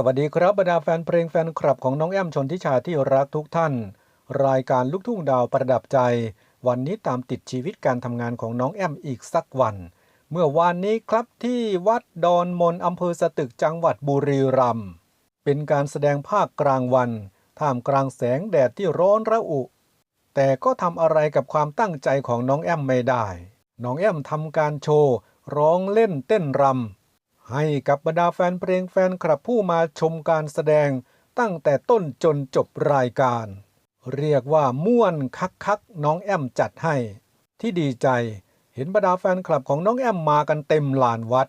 สวัสดีครับบรรดาแฟนเพลงแฟนคลับของน้องแอมชนทิชาที่รักทุกท่าน รายการลูกทุ่งดาวประดับใจ วันนี้ตามติดชีวิตการทำงานของน้องแอมอีกสักวัน เมื่อวานนี้ครับที่วัดดอนมนอำเภอสตึกจังหวัดบุรีรัมย์เป็นการแสดงภาคกลางวัน ท่ามกลางแสงแดดที่ร้อนระอุ แต่ก็ทำอะไรกับความตั้งใจของน้องแอมไม่ได้ น้องแอมทำการโชว์ ร้องเล่นเต้นรำ ให้กับบรรดาแฟนเพลงแฟนคลับผู้มาชมการแสดงตั้งแต่ต้นจนจบรายการ เรียกว่าม่วนคักคักๆน้องแอมจัดให้ ที่ดีใจเห็นบรรดาแฟนคลับของน้องแอมมากันเต็มลานวัด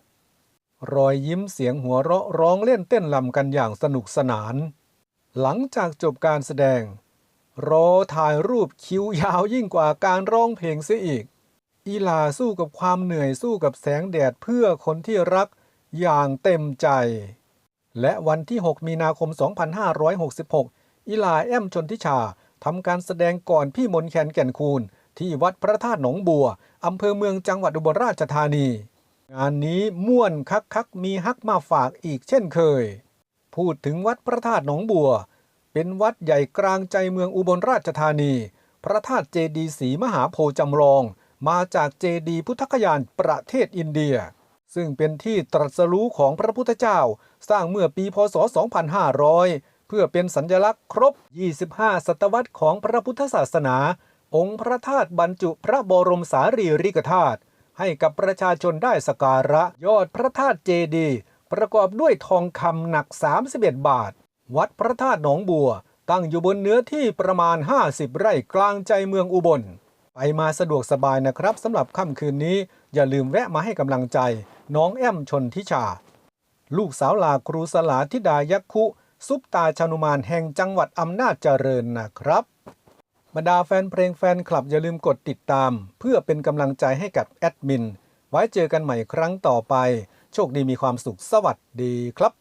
รอยยิ้มเสียงหัวเราะร้องเล่นเต้นลำกันอย่างสนุกสนาน หลังจากจบการแสดง รอถ่ายรูปคิวยาวยิ่งกว่าการร้องเพลงเสียอีก อีลาสู้กับความเหนื่อยสู้กับแสงแดดเพื่อคนที่รัก อย่างเต็มใจ และวันที่ 6 มีนาคม 2566อีลาแอมชนทิชาทำการแสดงก่อนพี่มนแคนแก่นคูณที่วัดพระธาตุหนองบัว อำเภอเมืองจังหวัดอุบลราชธานี งานนี้ม่วนคักคักๆมีฮักมาฝากอีกเช่นเคย พูดถึงวัดพระธาตุหนองบัว เป็นวัดใหญ่กลางใจเมืองอุบลราชธานี พระธาตุเจดีย์ศรีมหาโพธิ์จำลอง มาจากเจดีย์พุทธคยานประเทศอินเดีย ซึ่งเป็นที่ตรัสรู้ของพระพุทธเจ้า สร้างเมื่อปีพศ 2500 เพื่อเป็นสัญลักษณ์ครบ 25 ศตวรรษของพระพุทธศาสนา องค์พระธาตุบรรจุพระบรมสารีริกธาตุให้กับประชาชนได้สการะ ยอดพระธาตุเจดีย์ประกอบด้วยทองคำหนัก 31 บาท วัดพระธาตุหนองบัว ตั้งอยู่บนเนื้อที่ประมาณ 50 ไร่กลางใจเมืองอุบล ไปมาสะดวกสบายนะครับสำหรับค่ำคืนนี้อย่าลืมแวะมาให้กำลังใจ น้องแอมชนทิชา ลูกสาวลาครูสลาธิดายักคุ ซุปตาชานุมานแห่งจังหวัดอำนาจเจริญนะครับบรรดาแฟนเพลงแฟนคลับอย่าลืมกดติดตาม เพื่อเป็นกำลังใจให้กับแอดมิน ไว้เจอกันใหม่ครั้งต่อไป โชคดีมีความสุขสวัสดีครับ